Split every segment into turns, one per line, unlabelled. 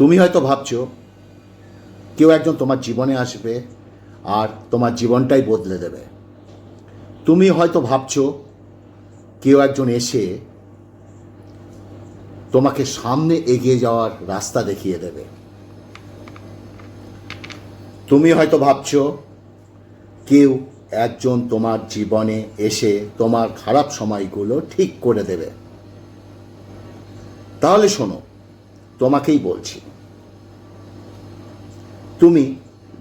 তুমি হয়তো ভাবছ, কেউ একজন তোমার জীবনে আসবে আর তোমার জীবনটাই বদলে দেবে। তুমি হয়তো ভাবছ, কেউ একজন এসে তোমাকে সামনে এগিয়ে যাওয়ার রাস্তা দেখিয়ে দেবে। তুমি হয়তো ভাবছ, কেউ একজন তোমার জীবনে এসে তোমার খারাপ সময়গুলো ঠিক করে দেবে। তাহলে শোনো, তোমাকেই বলছি। তুমি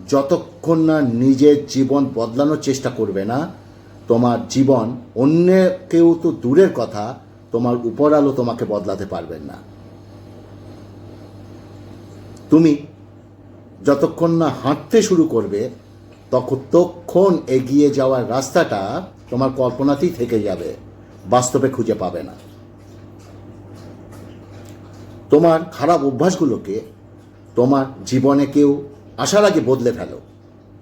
যতক্ষণ না নিজের জীবন বদলানোর চেষ্টা করবে না, তোমার জীবন অন্য কেউ তো দূরের কথা, তোমার উপর আলো তোমাকে বদলাতে পারবেন না। তুমি যতক্ষণ না হাঁটতে শুরু করবে, ততক্ষণ এগিয়ে যাওয়ার রাস্তাটা তোমার কল্পনাতেই থেকে যাবে, বাস্তবে খুঁজে পাবে না। তোমার খারাপ অভ্যাসগুলোকে তোমার জীবনে কেউ আসার আগে বদলে ফেলো।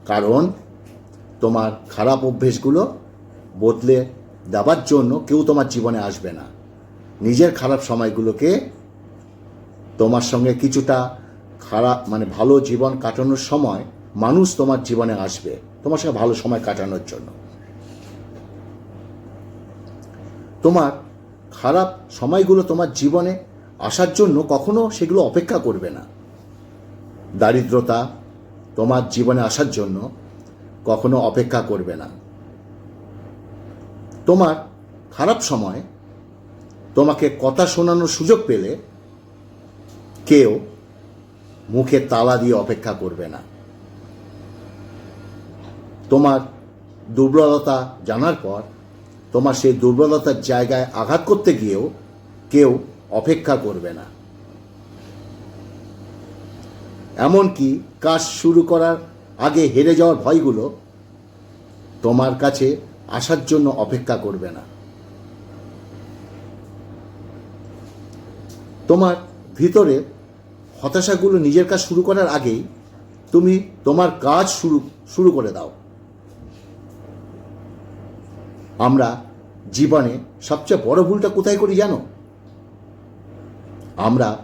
কারণ তোমার খারাপ অভ্যেসগুলো বদলে দেওয়ার জন্য কেউ তোমার জীবনে আসবে না। নিজের খারাপ সময়গুলোকে তোমার সঙ্গে কিছুটা খারাপ মানে ভালো জীবন কাটানোর সময় মানুষ তোমার জীবনে আসবে, তোমার সঙ্গে ভালো সময় কাটানোর জন্য। তোমার খারাপ সময়গুলো তোমার জীবনে আসার জন্য কখনো সেগুলো অপেক্ষা করবে না। দারিদ্রতা তোমার জীবনে আসার জন্য কখনো অপেক্ষা করবে না। তোমার খারাপ সময় তোমাকে কথা শোনানোর সুযোগ পেলে কেউ মুখে তালা দিয়ে অপেক্ষা করবে না। তোমার দুর্বলতা জানার পর তোমার সেই দুর্বলতার জায়গায় আঘাত করতে গিয়েও কেউ অপেক্ষা করবে না। এমনকি কাজ শুরু করার আগে হেরে যাওয়ার ভয়গুলো তোমার কাছে আসার জন্য অপেক্ষা করবে না। তোমার ভিতরে হতাশাগুলো নিজের কাজ শুরু করার আগেই তুমি তোমার কাজ শুরু শুরু করে দাও। আমরা জীবনে সবচেয়ে বড় ভুলটা কোথায় করি জানো? আমরা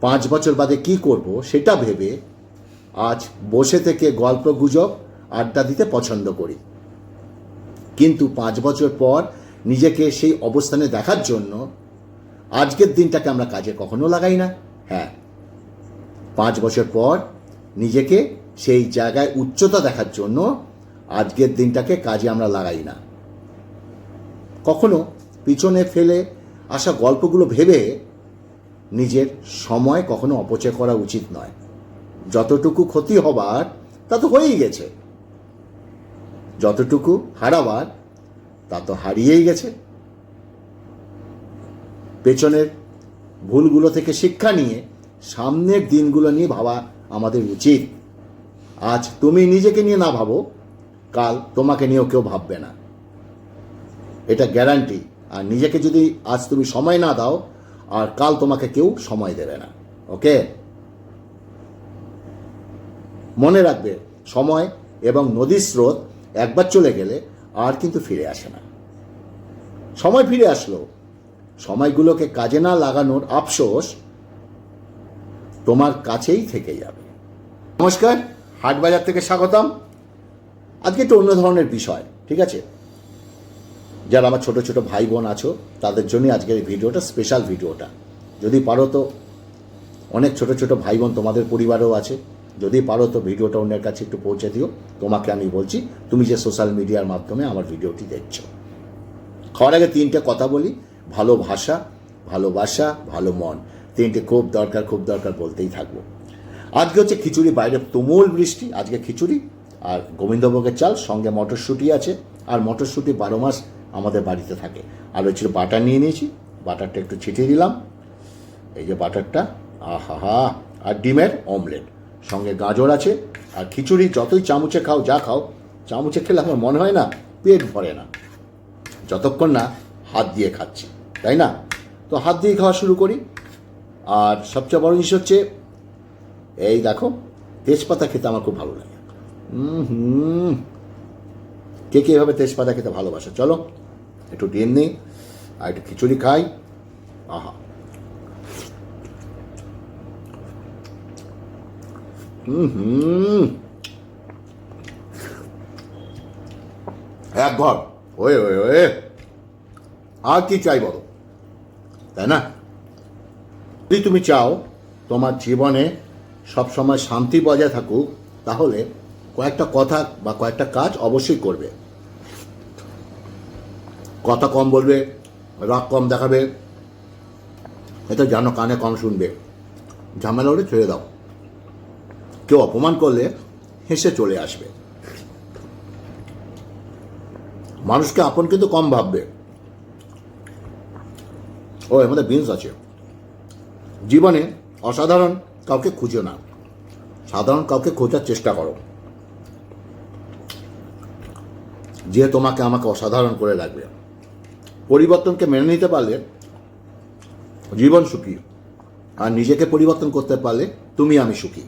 পাঁচ বছর বাদে কি করব সেটা ভেবে আজ বসে থেকে গল্প গুজব, আড্ডা দিতে পছন্দ করি। কিন্তু পাঁচ বছর পর নিজেকে সেই অবস্থানে দেখার জন্য আজকের দিনটাকে আমরা কাজে কখনো লাগাই না। হ্যাঁ পাঁচ বছর পর নিজেকে সেই জায়গায় উচ্চতা দেখার জন্য আজকের দিনটাকে কাজে আমরা লাগাই না। কখনো পিছনে ফেলে আসা গল্পগুলো ভেবে নিজের সময় কখনো অপচয় করা উচিত নয়। যতটুকু ক্ষতি হবার, তা তো হয়েই গেছে। যতটুকু হারাবার, তা তো হারিয়েই গেছে। পেছনের ভুলগুলো থেকে শিক্ষা নিয়ে, সামনের দিনগুলো নিয়ে ভাবা আমাদের উচিত। আজ তুমি নিজেকে নিয়ে না ভাবো, কাল তোমাকে নিয়েও কেউ ভাববে না। এটা গ্যারান্টি আর নিজেকে যদি আজ তুমি সময় না দাও আর কাল তোমাকে কেউ সময় দেবে না। ওকে? মনে রাখবে, সময় এবং নদীর স্রোত একবার চলে গেলে আর কিন্তু ফিরে আসে না। সময় ফিরে আসলো। সময়গুলোকে কাজে না লাগানোর আফসোস তোমার কাছেই থেকে যাবে। নমস্কার, হাটবাজার থেকে স্বাগতম। আজকে একটু অন্য ধরনের বিষয়, ঠিক আছে? যারা আমার ছোট ছোট ভাই বোন আছো, তাদের জন্যই আজকের এই ভিডিওটা স্পেশাল ভিডিওটা। যদি পারো তো, অনেক ছোট ছোট ভাই বোন তোমাদের পরিবারেও আছে। যদি পারো তো ভিডিওটা অন্যের কাছে একটু পৌঁছে দিও। তোমাকে আমি বলছি, তুমি যে সোশ্যাল মিডিয়ার মাধ্যমে আমার ভিডিওটি দেখছ। খাওয়ার আগে তিনটে কথা বলি, ভালো ভাষা, ভালোবাসা, ভালো মন। তিনটে খুব দরকার খুব দরকার বলতেই থাকব। আজকে হচ্ছে খিচুড়ি, বাইরে তুমুল বৃষ্টি, আজকে খিচুড়ি। আর গোবিন্দভোগের চাল, সঙ্গে মটরশুঁটি আছে। আর মটরশুঁটি বারো মাস আমাদের বাড়িতে থাকে। আর হচ্ছিল বাটার নিয়ে নিয়েছি। বাটারটা একটু ছিটিয়ে দিলাম। এই যে বাটারটা আহা আর ডিমের অমলেট। সঙ্গে গাজর আছে। আর খিচুড়ি, যতই চামচে খাও, যা খাও, চামচে খেলে আমার মনে হয় না পেট ভরে না। যতক্ষণ না হাত দিয়ে খাচ্ছি, তাই না? তো হাত দিয়ে খাওয়া শুরু করি। আর সবচেয়ে বড় জিনিস হচ্ছে, এই দেখো, তেজপাতা খেতে আমার খুব ভালো লাগে। হুম। কে কে এভাবে তেজপাতা খেতে ভালোবাসে? চলো। একটু ডিম নিই, আর একটু খিচুড়ি খাই। আহা। হুম। এক ঘর। Way way way. আর কি চাই বলো? তাই না? যদি তুমি চাও তোমার জীবনে সবসময় শান্তি বজায় থাকুক, তাহলে কয়েকটা কথা বা কয়েকটা কাজ অবশ্যই করবে। কথা কম বলবে, রাগ কম দেখাবে, এটা জানো কানে কম শুনবে। ঝামেলা হলে ছেড়ে দাও। কেউ অপমান করলে হেসে চলে আসবে। মানুষকে আপন কিন্তু কম ভাববে। ও, এর মধ্যে বিনস আছে। জীবনে অসাধারণ কাউকে খুঁজো না। সাধারণ কাউকে খোঁজার চেষ্টা করো। যে তোমাকে আমাকে অসাধারণ করে লাগবে পরিবর্তনকে মেনে নিতে পারলে জীবন সুখী। আর নিজেকে পরিবর্তন করতে পারলে তুমি আমি সুখী।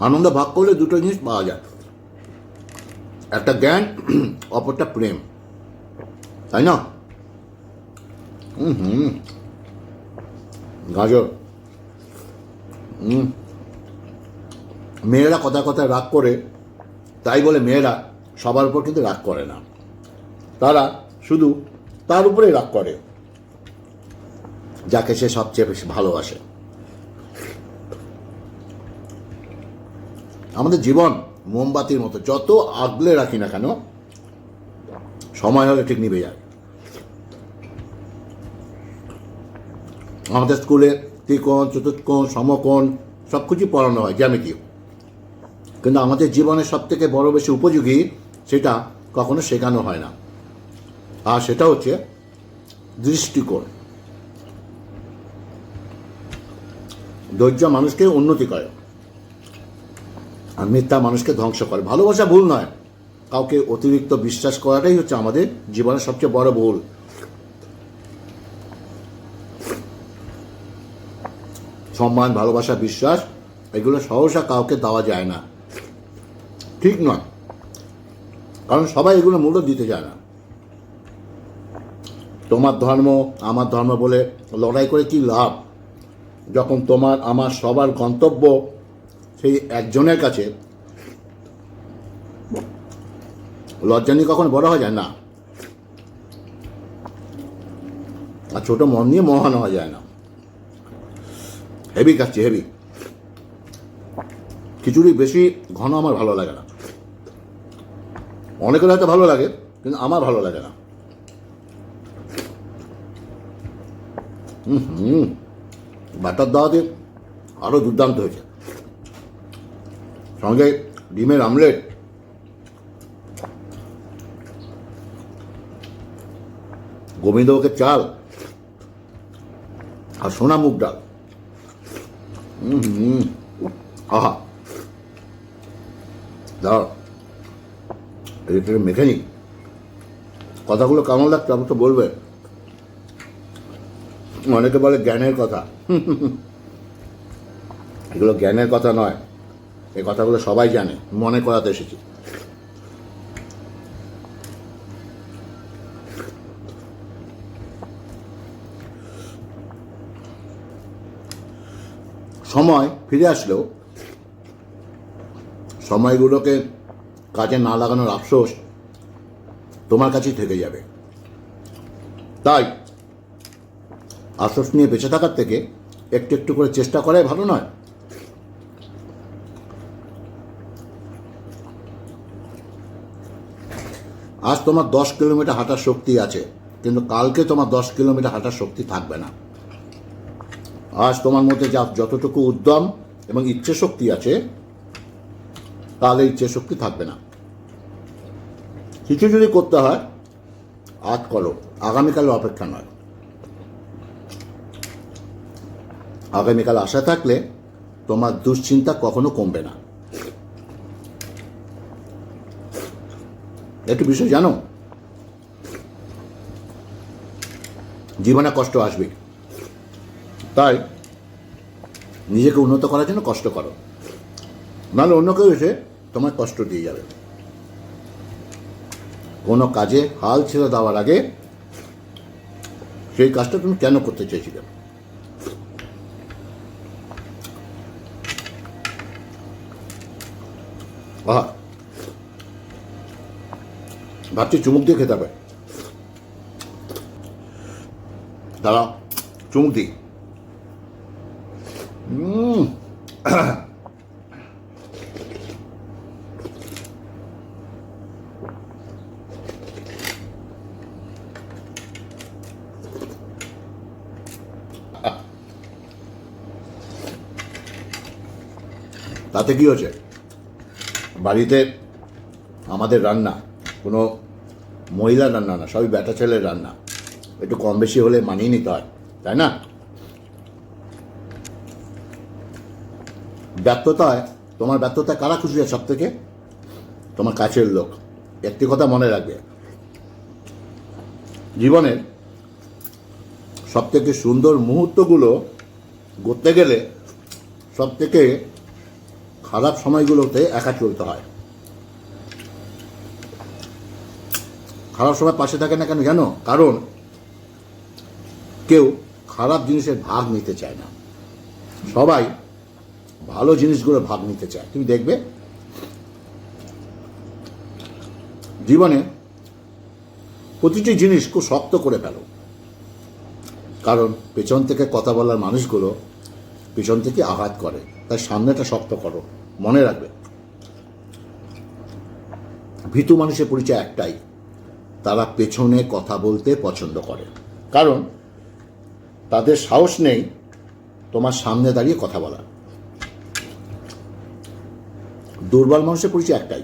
আনন্দ ভাগ করলে দুটো জিনিস পাওয়া যায়। একটা জ্ঞান, অপরটা প্রেম। তাই না? হুম গাজর। হুম। মেয়েরা কথা কথায় রাগ করে তাই বলে মেয়েরা সবার উপর কিন্তু রাগ করে না। তারা শুধু তার উপরেই রাগ করে, যাকে সে সবচেয়ে বেশি ভালোবাসে। আমাদের জীবন মোমবাতির মতো, যত আগলে রাখি না কেন, সময় হলে ঠিক নিভে যায়। আমাদের স্কুলে ত্রিকোণ, চতুর্কোণ, সমকোণ সব কিছুই পড়ানো হয় জ্যামিতি কিন্তু আমাদের জীবনের সব থেকে বড় বেশি উপযোগী সেটা কখনো শেখানো হয় না। আর সেটা হচ্ছে দৃষ্টিকোণ। ধৈর্য মানুষকে উন্নতি করে আর মিথ্যা মানুষকে ধ্বংস করে। ভালোবাসা ভুল নয়। কাউকে অতিরিক্ত বিশ্বাস করাটাই হচ্ছে আমাদের জীবনের সবচেয়ে বড় ভুল। সম্মান, ভালোবাসা, বিশ্বাস, এগুলো সহসা কাউকে দেওয়া যায় না। ঠিক নয়। কারণ সবাই এগুলো মূল্য দিতে চায় না। তোমার ধর্ম, আমার ধর্ম বলে লড়াই করে কি লাভ? যখন তোমার, আমার সবার গন্তব্য সেই একজনের কাছে, লজ্জা নিয়ে কখনো বড় হওয়া যায় না। আর ছোট মন নিয়ে মহান হওয়া যায় না। হেভি খাচ্ছি হেভি খিচুড়ি বেশি ঘন আমার ভালো লাগে না। অনেকের হয়তো ভালো লাগে, কিন্তু আমার ভালো লাগে না। হুম বাটার দাওয়াতে আরও দুর্দান্ত হয়েছে। সঙ্গে ডিমের আমলেট। গোবিন্দভোগের চাল আর সোনা মুগ ডাল। হুম আহা। দাও মেখে নি কথাগুলো কেমন আপনি তো বলবে। অনেকে বলে জ্ঞানের কথা। এগুলো জ্ঞানের কথা নয়। এই কথাগুলো সবাই জানে। মনে করাতে এসেছি। সময় ফিরে আসলেও সময়গুলোকে কাজে না লাগানোর আফসোস তোমার কাছেই থেকে যাবে। তাই আফসোস নিয়ে বেঁচে থাকার থেকে একটু একটু করে চেষ্টা করাই ভালো নয়। আজ তোমার দশ কিলোমিটার হাঁটার শক্তি আছে, কিন্তু কালকে তোমার দশ কিলোমিটার হাঁটার শক্তি থাকবে না। আজ তোমার মধ্যে যা যতটুকু উদ্যম এবং ইচ্ছে শক্তি আছে তাহলে ইচ্ছে শক্তি থাকবে না। কিছু যদি করতে হয়, আজ করো আগামীকালে অপেক্ষা নয়। আগামীকাল আশা থাকলে তোমার দুশ্চিন্তা কখনো কমবে না। একটু বিষয় জানো? জীবনে কষ্ট আসবে। তাই নিজেকে উন্নত করার জন্য কষ্ট করো। নাহলে অন্য কেউ এসে তোমায় কষ্ট দিয়ে যাবে। কোনো কাজে হাল ছেড়ে দেওয়ার আগে সেই কাজটা তুমি কেন করতে চাইছিলে ভাবছি চুমুক দিয়ে খেতে হবে। দাঁড়াও, চুমুক দিই। তাতে কি হয়েছে? বাড়িতে আমাদের রান্না, কোনো মহিলা রান্না না, সবই ব্যাটা ছেলের রান্না। একটু কম বেশি হলে মানিয়ে নিতে হয়, তাই না? ব্যর্থতায়, তোমার ব্যর্থতায় কারা খুশি হয় সব থেকে তোমার কাছের লোক। একটি কথা মনে রাখবে। জীবনের সব থেকে সুন্দর মুহূর্তগুলো করতে গেলে সব থেকে খারাপ সময়গুলোতে একা চলতে হয়। খারাপ সময় পাশে থাকে না কেন জানো? কারণ কেউ খারাপ জিনিসের ভাগ নিতে চায় না। সবাই ভালো জিনিসগুলো ভাগ নিতে চায়। তুমি দেখবে, জীবনে প্রতিটি জিনিস খুব শক্ত করে ফেলো। কারণ পেছন থেকে কথা বলার মানুষগুলো পিছন থেকে আঘাত করে। তাই সামনেটা শক্ত করো। মনে রাখবে। ভীতু মানুষের পরিচয় একটাই, তারা পেছনে কথা বলতে পছন্দ করে। কারণ তাদের সাহস নেই তোমার সামনে দাঁড়িয়ে কথা বলা দুর্বল মানুষের পরিচয় একটাই।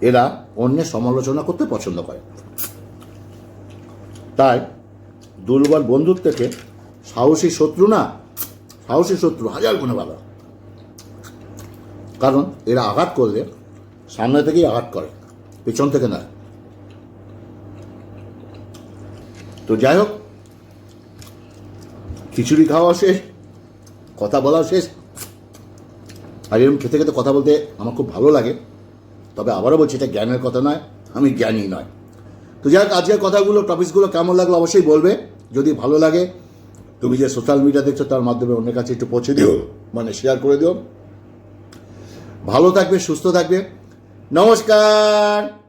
এরা অন্যের সমালোচনা করতে পছন্দ করে। তাই দুর্বল বন্ধুর থেকে সাহসী শত্রু না সাহসী শত্রু, হাজার গুণে ভালো কারণ এরা আঘাত করলে সামনে থেকেই আঘাত করে, পেছন থেকে না তো যাই হোক, খিচুড়ি খাওয়া শেষ, কথা বলা শেষ। আর এরকম খেতে খেতে কথা বলতে আমার খুব ভালো লাগে। তবে আবারও বলছি, এটা জ্ঞানের কথা নয়, আমি জ্ঞানী নয়। তো যাই হোক, আজকের কথাগুলো টপিকসগুলো কেমন লাগল অবশ্যই বলবে। যদি ভালো লাগে তুমি যে সোশ্যাল মিডিয়া দেখছ, তার মাধ্যমে অন্যের কাছে একটু পৌঁছে দিও মানে শেয়ার করে দিও। ভালো থাকবে, সুস্থ থাকবে। নমস্কার!